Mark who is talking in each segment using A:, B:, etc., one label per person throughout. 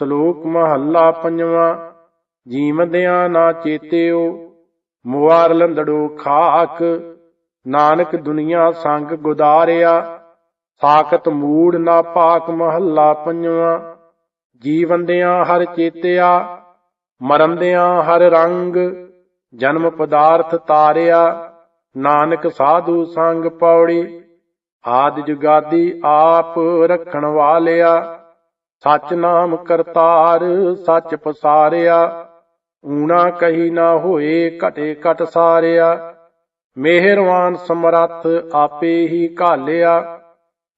A: ਸ਼ਲੋਕ ਮਹੱਲਾ ਪੰਜਵਾਂ ਜੀਵਦਿਆਂ ਨਾ ਚੇਤਿਓ ਮੁਆਰ ਲੰਦੜੋ ਖਾਕ, ਨਾਨਕ ਦੁਨੀਆ ਸੰਗ ਗੁਦਾਰਿਆ, ਸਾਖਤ ਮੂੜ ਨਾ ਪਾਕ ਮਹੱਲਾ ਪੰਜਵਾਂ ਜੀਵੰਦਿਆਂ ਹਰ ਚੇਤਿਆ ਮਰੰਦਿਆਂ ਹਰ ਰੰਗ, ਜਨਮ ਪਦਾਰਥ ਤਾਰਿਆ, ਨਾਨਕ ਸਾਧੂ ਸੰਗ ਪੌੜੀ, ਆਦਿ ਜੁਗਾਦੀ ਆਪ ਰੱਖਣ ਵਾਲਿਆ। ਸਚ ਨਾਮ ਕਰਤਾਰ ਸੱਚ ਪਸਾਰਿਆ, ਊਣਾ ਕਹੀ ਨਾ ਹੋਏ ਘਟੇ ਘਟ ਸਾਰਿਆ। ਮਿਹਰਵਾਨ ਸਮਰੱਥ ਆਪੇ ਹੀ ਘਾਲਿਆ,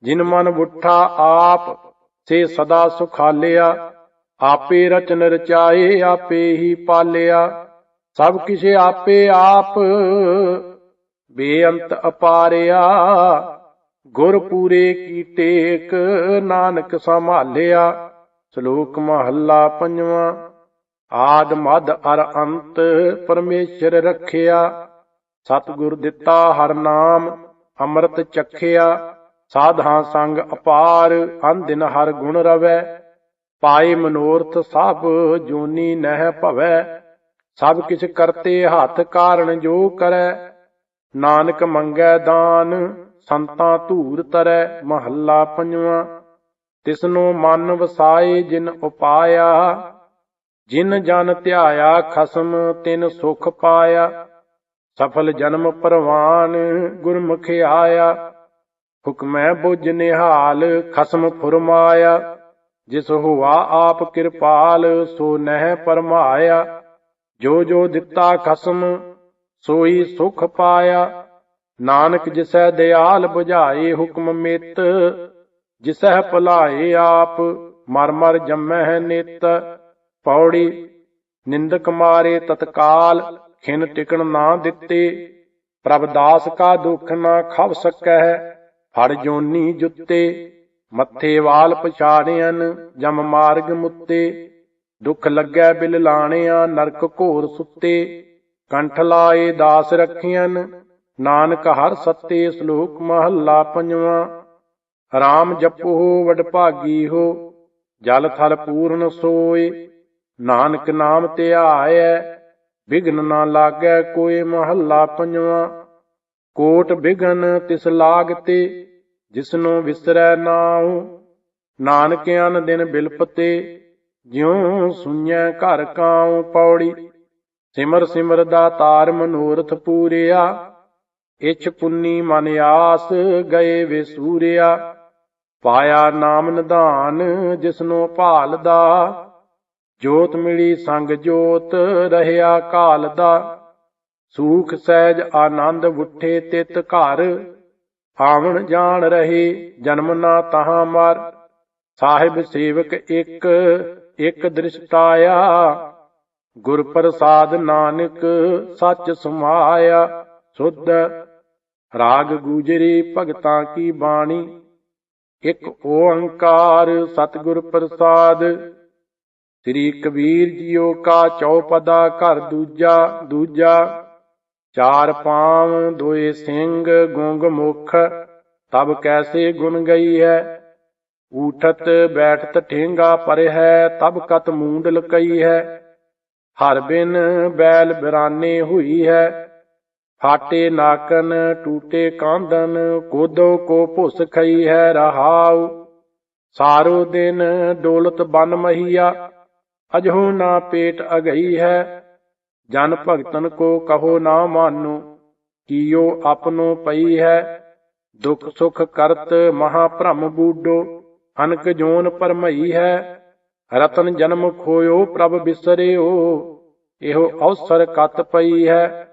A: ਜਿਨ ਮਨ ਬੁੱਠਾ ਆਪ ਸੇ ਸਦਾ ਸੁਖਾਲਿਆ। ਆਪੇ ਰਚਨ ਰਚਾਏ, ਆਪੇ ਹੀ ਪਾਲਿਆ। ਸਭ ਕਿਸ਼ੇ ਆਪੇ ਆਪ ਬੇਅੰਤ ਅਪਾਰਿਆ। ਗੁਰ ਪੂਰੇ ਕੀ ਟੇਕ ਨਾਨਕ ਸੰਭਾਲਿਆ, ਸ਼ਲੋਕ ਮਹੱਲਾ ਪੰਜਵਾਂ। ਆਦ ਮਦ ਅਰ ਅੰਤ ਪਰਮੇਸ਼ਰ ਰੱਖਿਆ, ਸਤਿਗੁਰ ਦਿੱਤਾ ਹਰ ਨਾਮ, ਅੰਮ੍ਰਿਤ ਚਖਿਆ, ਸਾਧਾਂ ਸੰਗ ਅਪਾਰ ਅੰਦਿਨ ਹਰ ਗੁਣ ਰਵੈ। ਪਾਏ ਮਨੋਰਥ ਸਭ ਜੋਨੀ ਨਹਿ ਭਵੈ, ਸਭ ਕਿਛ ਕਰਤੇ ਹੱਥ ਕਾਰਨ ਜੋ ਕਰੈ। ਨਾਨਕ ਮੰਗੈ ਦਾਨ ਸੰਤਾਂ ਧੂਰ ਤਰੈ ਮਹੱਲਾ ਪੰਜਵਾਂ। ਤਿਸਨੂੰ ਮਨ ਵਸਾਏ ਜਿਨ ਉਪਾਇਆ, ਜਿਨ ਜਨ ਧਿਆਇਆ ਖਸਮ ਤਿਨ ਸੁਖ ਪਾਇਆ। ਸਫਲ ਜਨਮ ਪਰਵਾਨ ਗੁਰਮੁਖ ਆਇਆ। ਹੁਕਮੈ ਬੁਝ ਨਿਹਾਲ ਖਸਮ ਫੁਰਮਾਇਆ। ਜਿਸ ਹੁਆ ਆਪ ਕਿਰਪਾਲ ਸੋ ਨਹਿ ਪਰਮਾਇਆ। ਜੋ ਜੋ ਦਿੱਤਾ ਖਸਮ, ਸੋਈ ਸੁਖ ਪਾਇਆ। ਨਾਨਕ ਜਿਸੈ ਦਿਆਲ 부ਝਾਏ ਹੁਕਮ ਮਿਤ, ਜਿਸੈ ਭੁਲਾਏ ਆਪ, ਮਰ ਮਰ ਜੰਮਹਿ ਨਿਤ। ਪੌੜੀ ਨਿੰਦਕ ਮਾਰੇ ਤਤਕਾਲ, ਖਿਨ ਟਿਕਣ ਨਾ ਦਿੱਤੇ। ਪ੍ਰਭ ਦਾਸ ਕਾ ਦੁਖ ਨਾ ਖਵ ਸਕੈ ਫੜ ਜੋਨੀ ਜੁੱਤੇ। ਮੱਥੇ ਵਾਲ ਪਛਾੜਿਆਂ ਜਮ ਮਾਰਗ ਮੁੱਤੇ। ਦੁਖ ਲੱਗੈ ਬਿਲ ਲਾਣਿਆ, ਨਰਕ ਘੋਰ ਸੁੱਤੇ। ਕੰਠ ਲਾਏ ਦਾਸ ਰੱਖੀਆਂ ਨਾਨਕ ਹਰ ਸੱਤੇ ਸ਼ਲੋਕ ਮਹੱਲਾ ਪੰਜਵਾਂ। ਰਾਮ ਜਪੋ ਵਡ ਭਾਗੀ ਹੋ, ਜਲ ਥਲ ਪੂਰਨ ਸੋਏ। ਨਾਨਕ ਨਾਮ ਧਿਆਇਐ ਵਿਗਨ ਨਾ ਲਾਗੈ ਕੋਈ ਮਹੱਲਾ ਪੰਜਵਾਂ। ਕੋਟ ਬਿਗਨ ਤਿਸ ਲਾਗਤੇ, ਜਿਸਨੂੰ ਵਿਸਰੈ ਨਾਉ। ਨਾਨਕ ਅਨ ਦਿਨ ਬਿਲਪਤੇ, ਜਿਉ ਸੁਣੈ ਘਰ ਕਾਉ ਪੌੜੀ। ਸਿਮਰ ਸਿਮਰ ਦਾ ਤਾਰ ਮਨੋਰਥ ਪੂਰਿਆ ਇਛ ਪੁੰਨੀ ਮਨ ਆਸ ਗਏ ਵੇ ਸੂਰਿਆ। ਪਾਇਆ ਨਾਮ ਨਿਧਾਨ ਜਿਸਨੂੰ ਭਾਲਦਾ। ਜੋਤ ਮਿਲੀ ਸੰਗ ਜੋਤ ਰਹਿਆ ਕਾਲ ਦਾ ਸੂਖ ਸਹਿਜ ਆਨੰਦ ਉਠੇ ਤਿਤ ਘਰ। ਆਵਣ ਜਾਣ ਰਹੇ ਜਨਮ ਨਾ ਤਹਾਂ ਮਰ। ਸਾਹਿਬ ਸੇਵਕ ਇੱਕ ਇੱਕ ਦ੍ਰਿਸ਼ਟਾਇਆ। ਗੁਰ ਪ੍ਰਸਾਦ ਨਾਨਕ ਸੱਚ ਸਮਾਇਆ। ਸੁਧ ਰਾਗ ਗੂਜਰੀ ਭਗਤਾਂ ਕੀ ਬਾਣੀ? ਇੱਕ ਓੰਕਾਰ ਸਤਿਗੁਰ ਪ੍ਰਸਾਦ। ਸ੍ਰੀ ਕਬੀਰ ਜੀਓ ਕਾ ਚੌਪਦਾ ਘਰ ਦੂਜਾ ਦੂਜਾ। ਚਾਰ ਪਾਵ ਦੋਏ ਸਿੰਘ ਗੁੰਗ ਮੁਖ ਤਬ ਕੈਸੇ ਗੁਣ ਗਈ ਹੈ। ਊਠਤ ਬੈਠਤ ਠੇਂਗਾ ਪਰ ਹੈ ਤਬ ਕਤ ਮੂੰਡ ਲਕਈ ਹੈ। ਹਰ ਬਿਨ ਬੈਲ ਬਿਰਾਨੇ ਹੋਈ ਹੈ। ਫਾਟੇ ਨਾਕਨ, ਟੂਟੇ ਕਾਂਦਨ ਕੋਦੋ ਕੋ ਭੁਸ ਖਈ ਹੈ ਰਹਾਉ। ਸਾਰੋ ਦਿਨ ਡੋਲਤ ਬਨ ਮਹੀਆ, ਅਜਹੂ ਨਾ ਪੇਟ ਅਗਈ ਹੈ। ਜਨ ਭਗਤਨ ਕੋ ਕਹੋ ਨਾ ਮਾਨੋ, ਕੀਓ ਆਪਨੋ ਪਈ ਹੈ। ਦੁਖ ਸੁਖ ਕਰਤ ਮਹਾ ਭ੍ਰਮ ਬੂਡੋ, ਅਨਕ ਜੋਨ ਪਰਮਈ ਹੈ। ਰਤਨ ਜਨਮ ਖੋਇਓ ਪ੍ਰਭ ਬਿਸਰਿਓ, ਇਹੋ ਅਵਸਰ ਕਤ ਪਈ ਹੈ।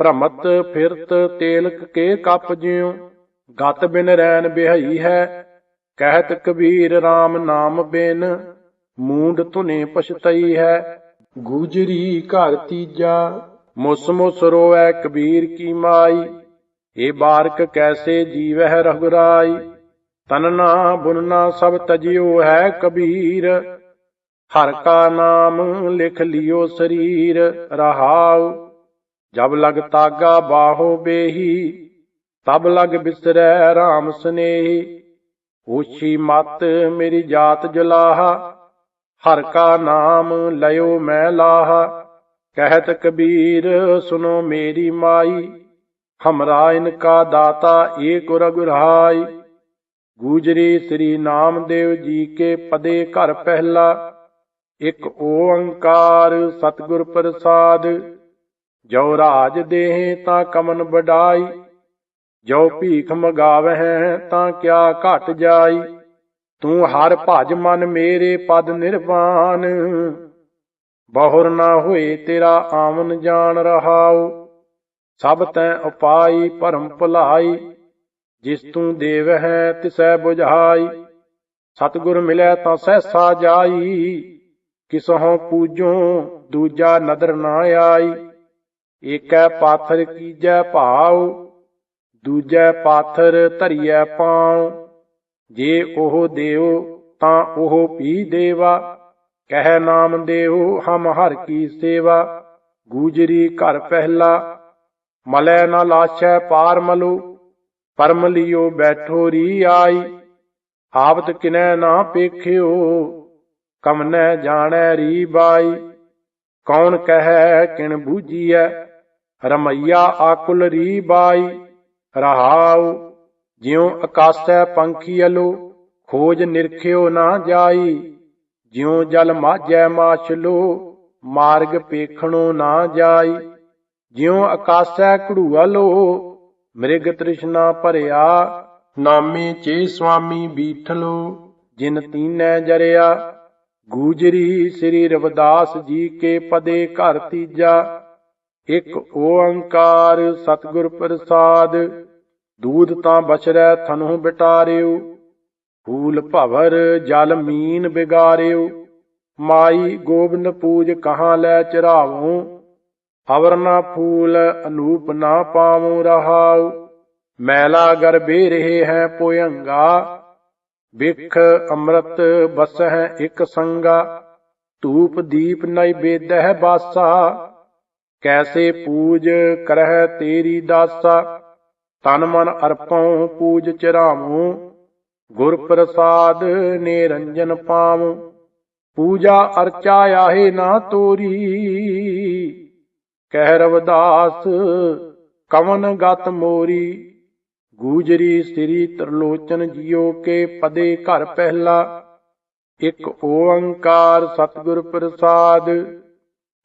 A: ਭ੍ਰਮਤ ਫਿਰਤ ਤੇਲਕ ਕੇ ਕਪ ਜਿਉ, ਗਤ ਬਿਨ ਰੈਨ ਬਿਹਈ ਹੈ, ਕਹਿਤ ਕਬੀਰ RAM ਨਾਮ ਬਿਨ, ਮੂੰਡ ਧੁਨੇ ਪਛਤਈ ਹੈ, ਗੂਜਰੀ ਘਰ ਤੀਜਾ, ਮੁਸ ਮੁਸ ਰੋਐ ਕਬੀਰ ਕੀ ਮਾਈ ਏ ਬਾਰਕ ਕੈਸੇ ਜੀਵਹਿ ਰਘੁਰਾਈ ਤਨਨਾ ਬੁਨਨਾ ਸਭ ਤਜਿਓ ਹੈ ਕਬੀਰ, ਹਰ ਕਾ ਨਾਮ ਲਿਖ ਲਿਓ ਸਰੀਰ ਰਹਾਉ ਜਬ ਲਗ ਤਾਗਾ ਬਾਹੋ ਬੇਹੀ, ਤਬ ਲਗ ਬਿਸਰੈ RAM ਸਨੇਹੀ। ਊਛੀ ਮਤ ਮੇਰੀ ਜਾਤ ਜਲਾਹਾ, ਹਰ ਕਾ ਨਾਮ ਲਿਓ ਮੈਂ ਲਾਹਾ। ਕਹਿਤ ਕਬੀਰ, ਸੁਨੋ ਮੇਰੀ ਮਾਈ, ਹਮਰਾ ਇਨਕਾ ਦਾਤਾ ਏਕ ਰਗੁਰਾਈ ਗੂਜਰੀ ਸ੍ਰੀ ਨਾਮਦੇਵ ਜੀ ਕੇ ਪਦੇ ਘਰ ਪਹਿਲਾ, ਇੱਕ ਓੰਕਾਰ ਸਤਿਗੁਰ ਪ੍ਰਸਾਦ। ਜੋ ਰਾਜ ਦੇਹ ਤਾਂ ਕਮਨ ਵਡਾਈ, ਜੋ ਭੀਖ ਮਗਾਵਹਿ ਤਾਂ ਕਿਆ ਘਟ ਜਾਈ। ਤੂੰ ਹਰ ਭਜ ਮਨ ਮੇਰੇ ਪਦ ਨਿਰਵਾਨ ਬਹੁਰ ਨਾ ਹੋਏ ਤੇਰਾ ਆਵਨ ਜਾਣ ਰਹਾਉ। ਸਭ ਤੈ ਉਪਾਈ ਭਰਮ ਭੁਲਾਈ, ਜਿਸ ਤੂੰ ਦੇਵ ਹੈ ਤਿਸੈ 부ਝਾਈ ਸਤਿਗੁਰ ਮਿਲੈ ਤਾਂ ਸਹਿਸਾ ਜਾਈ, ਕਿਸਹੋਂ ਪੂਜੋ ਦੂਜਾ ਨਦਰ ਨਾ ਆਈ। ਏਕੈ ਪਾਥਰ ਕੀਜੈ ਭਾਉ, ਦੂਜੈ ਪਾਥਰ ਧਰੀਐ ਪਾਉ ਜੇ ਉਹ ਦੇਵ ਤਾਂ ਉਹ ਪੀ ਦੇਵਾ। ਕਹਿ ਨਾਮ ਦੇਵ ਹਮ ਹਰ ਕੀ ਸੇਵਾ। ਗੂਜਰੀ ਘਰ ਪਹਿਲਾ, ਮਲੈ ਨਾ ਲਾਛੈ ਪਾਰ ਮਲੋ। ਪਰਮ ਲਿਓ ਬੈਠੋ ਰੀ ਆਈ, ਆਵਤ ਕਿਨੈ ਨਾ ਪੇਖਿਓ। ਕਮਨੈ ਜਾਣੈ ਰੀ ਬਾਈ। ਕੌਣ ਕਹੈ ਕਿਣ ਬੂਝੀਐ ਰਮਈਆ ਆਕੁਲ ਰੀ ਬਾਈ ਰਹਾਉ, ਜਿਉ ਆਕਾਸੈ ਪੰਖੀ ਅਲੋ, ਖੋਜ ਨਿਰਖਿਓ ਨਾ ਜਾਈ, ਜਿਉ ਜਲ ਮਾਝੈ ਮਾਛਲੋ ਮਾਰਗ ਪੇਖਣੋ ਨਾ ਜਾਈ, ਜਿਉ ਆਕਾਸੈ ਘੜੂਆ ਲੋ, ਮ੍ਰਿਗ ਤ੍ਰਿਸ਼ਨਾ ਭਰਿਆ, ਨਾਮੇ ਚੇ ਸੁਆਮੀ ਬੀਠਲੋ ਜਿਨ ਤੀਨੈ ਜਰਿਆ, ਗੂਜਰੀ ਸ੍ਰੀ ਰਵਿਦਾਸ ਜੀ ਕੇ ਪਦੇ ਘਰ ਤੀਜਾ ਇੱਕ ਓੰਕਾਰ ਸਤਿਗੁਰ ਪ੍ਰਸਾਦ ਦੂਧ ਤਾਂ ਬਛਰੈ ਥਨਹੁ ਬਿਟਾਰਿਓ, ਫੂਲ ਭਵਰ ਜਲ ਮੀਨ ਬਿਗਾਰਿਓ, ਮਾਈ ਗੋਬਿੰਦ ਪੂਜ ਕਹਾਂ ਲੈ ਚਰਾਵੋ ਅਵਰ ਨਾ ਫੂਲ ਅਨੂਪ ਨਾ ਪਾਵੋ ਰਹਾਉ, ਮੈਲਾ ਗਰਬੇ ਰਹੇ ਹੈ ਪੋਇੰਗਾ ਵਿਖ ਅੰਮ੍ਰਿਤ ਬਸਹਿ ਇਕ ਸੰਗਾ, ਧੂਪ ਦੀਪ ਨੈਵੇਦਹਿ ਬਾਸਾ ਕੈਸੇ ਪੂਜ ਕਰਹਿ ਤੇਰੀ ਦਾਸਾ? ਤਨ ਮਨ ਅਰਪਉ, ਪੂਜ ਚਰਾਵੋ। ਗੁਰ ਪ੍ਰਸਾਦ ਨਿਰੰਜਨ ਪਾਵੋ। ਪੂਜਾ ਅਰਚਾ ਆਹੇ ਨਾ ਤੋਰੀ। ਕਹਿ ਰਵਦਾਸ, ਕਵਨ ਗਤ ਮੋਰੀ। ਗੂਜਰੀ ਸ੍ਰੀ ਤਰਲੋਚਨ ਜੀਓ ਕੇ ਪਦੇ ਘਰ ਪਹਿਲਾ। ਇੱਕ ਓੰਕਾਰ ਸਤਿਗੁਰ ਪ੍ਰਸਾਦ।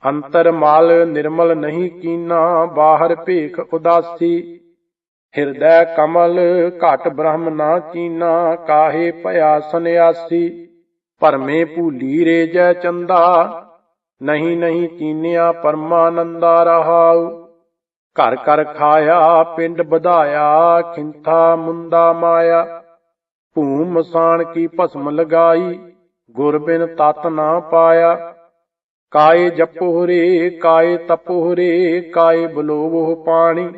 A: ਅੰਤਰ ਮਲ ਨਿਰਮਲ ਨਹੀਂ ਕੀਨਾ, ਬਾਹਰ ਭੇਖ ਉਦਾਸੀ। ਹਿਰਦੈ ਕਮਲ ਘਟ ਬ੍ਰਹਮ ਨਾ ਕੀਨਾ, ਕਾਹੇ ਭਇਆ ਸੰਿਆਸੀ ਭਰਮੇ ਭੂਲੀ ਰੇ ਜੈ ਚੰਦਾ, ਨਹੀਂ ਨਹੀਂ ਚੀਨਿਆ ਪਰਮਾਨੰਦਾ ਰਹਾਉ। ਘਰ ਘਰ ਖਾਇਆ, ਪਿੰਡ ਵਧਾਇਆ, ਖਿੰਥਾ ਮੁੰਦਾ ਮਾਇਆ। ਭੂਮ ਮਸਾਣ ਕੀ ਭਸਮ ਲਗਾਈ ਗੁਰ ਬਿਨ ਤਤ ਨਾ ਪਾਇਆ। ਕਾਏ ਜਪੋਰੇ ਕਾਏ ਤਪੋਰੇ ਕਾਏ ਬਲੋਵੋ ਪਾਣੀ।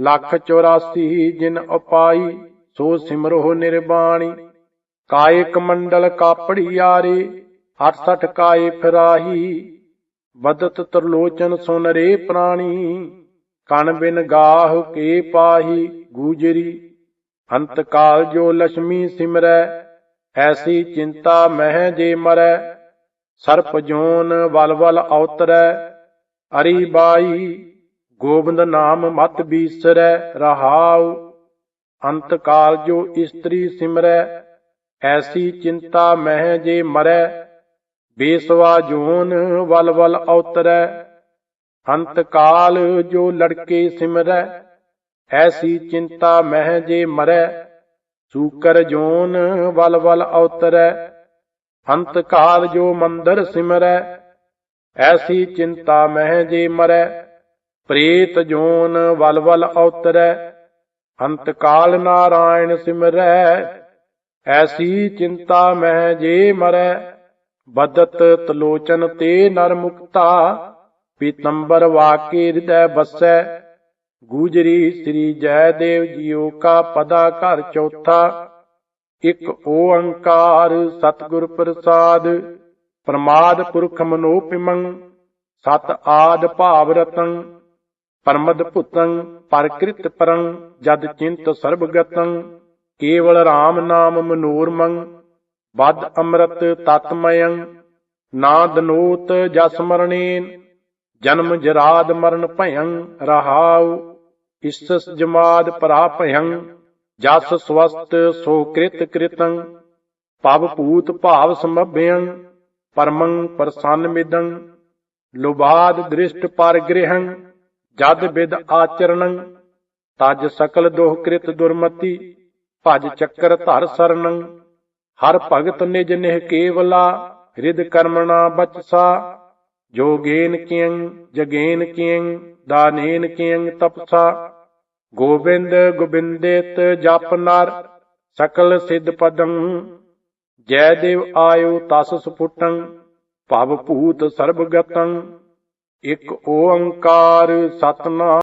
A: ਲੱਖ 84 ਜਿਨ ਉਪਾਈ ਸੋ ਸਿਮਰੋ ਨਿਰਬਾਣੀ। ਕਾਏ ਕਮੰਡਲ ਕਾਪੜੀ ਆਰੇ 68 ਕਾਏ ਫਿਰਾਹੀ। ਬਦਤ ਤਰਲੋਚਨ ਸੁਨ ਰੇ ਪ੍ਰਾਣੀ, ਕਣ ਬਿਨ ਗਾਹ ਕੇ ਪਾਹੀ ਗੂਜਰੀ। ਅੰਤ ਕਾਲ ਜੋ ਲక్ష్ਮੀ ਸਿਮਰੈ, ਐਸੀ ਚਿੰਤਾ ਮਹਿ ਜੇ ਮਰੈ। ਸਰਪ ਜੋਨ ਵਲ ਵਲ ਅਵਤਰੈ ਅਰੀ ਬਾਈ, ਗੋਬਿੰਦ ਨਾਮ ਮਤ ਬੀਸਰੈ, ਰਹਾਉ, ਅੰਤ ਕਾਲ ਜੋ ਇਸਤਰੀ ਸਿਮਰੈ, ਐਸੀ ਚਿੰਤਾ ਮਹਿ ਜੇ ਮਰੈ, ਬੇਸਵਾ ਜੋਨ ਵਲ ਵਲ ਅਵਤਰੈ ਅੰਤ ਕਾਲ ਜੋ ਲੜਕੇ ਸਿਮਰੈ, ਐਸੀ ਚਿੰਤਾ ਮਹਿ ਜੇ ਮਰੈ, ਸੂਕਰ ਜੋਨ ਵਲ ਵਲ ਅਵਤਰੈ ਅੰਤ ਕਾਲ ਜੋ ਮੰਦਰ ਸਿਮਰੈ, ਐਸੀ ਚਿੰਤਾ ਮਹਿ ਜੇ ਮਰੈ, ਪ੍ਰੇਤ ਜੋਨ ਵਲ ਵਲ ਅੰਤ ਕਾਲ ਨਾਰਾਇਣ ਸਿਮਰੈ, ਐਸੀ ਚਿੰਤਾ ਮਹਿ ਜੇ ਮਰੈ, ਬਦਤ ਤਲੋਚਨ ਤੇ ਨਰ ਮੁਕਤਾ, ਪੀਤੰਬਰ ਵਾਕੇ ਹਿਰਦੈ ਬਸੈ, ਗੂਜਰੀ ਸ੍ਰੀ ਜੈਦੇਵ ਜੀਓ ਕਾ ਪਦਾ ਘਰ ਚੌਥਾ ਇਕ ਓੰਕਾਰ ਸਤਿਗੁਰ ਪ੍ਰਸਾਦ, ਪ੍ਰਮਾਦ ਪੁਰਖ ਮਨੋਪਿਮੰ ਸਤ ਆਦ ਭਾਵ ਰਤੰ, ਪਰਮਦ ਭੁਤੰ ਪਰਕ੍ਰਿਤ ਪਰੰ, ਜਦ ਚਿੰਤ ਸਰਬ ਕੇਵਲ RAM ਨਾਮ ਮਨੋਰਮੰ ਬਦ ਅੰਮ੍ਰਿਤ ਤਤਮਯੰ ਨਾ ਨੋਤ ਜਸ ਮਰਣੇਨ, ਜਨਮ ਜਰਾਦ ਮਰਨ ਭਯੰ ਰਹਾਉ ਇਸਸ ਜਮਾਦ ਭਰਾ ਭਯੰ ਜਸ ਸਵਸਤ ਸੋ ਕ੍ਰਿਤ ਕ੍ਰਿਤੰ, ਪਵ ਭੂਤ ਭਾਵ ਸਮਭਯੰ ਪਰਮੰ ਪ੍ਰਸੰਨ ਮਿਦੰ ਲੁਬਾਦ ਦ੍ਰਿਸ਼ਟ ਪਰਗ੍ਰਹੰ ਜਦ ਵਿਦ ਆਚਰਣੰ ਤਜ ਸਕਲ ਦੋਹ ਕ੍ਰਿਤ ਦੁਰਮਤੀ, ਭਜ ਚੱਕਰ ਧਰ ਸਰਣੰ ਹਰ ਭਗਤ ਨਿਜ ਨਿਹ ਕੇਵਲਾ ਹਿਰਦ ਕਰਮਣਾ ਬਚਸਾ, ਜੋਗੇਨ ਕਿਯੰ, ਜਗੇਨ ਕਿਯੰ, ਦਾਨੇਨ ਕਿਯੰ ਤਪਸਾ। ਗੋਬਿੰਦ ਗੋਬਿੰਦੇਤ ਜਪ ਨਰ, ਸਕਲ ਸਿਧ ਪਦੰ, ਜੈ ਦੇਵ ਆਇਓ ਤਸ ਸੁਪੁਟੰ, ਭਵ ਭੂਤ ਸਰਬ ਗਤੰ, ਇਕ ਓੰਕਾਰ ਸਤਨਾਮ।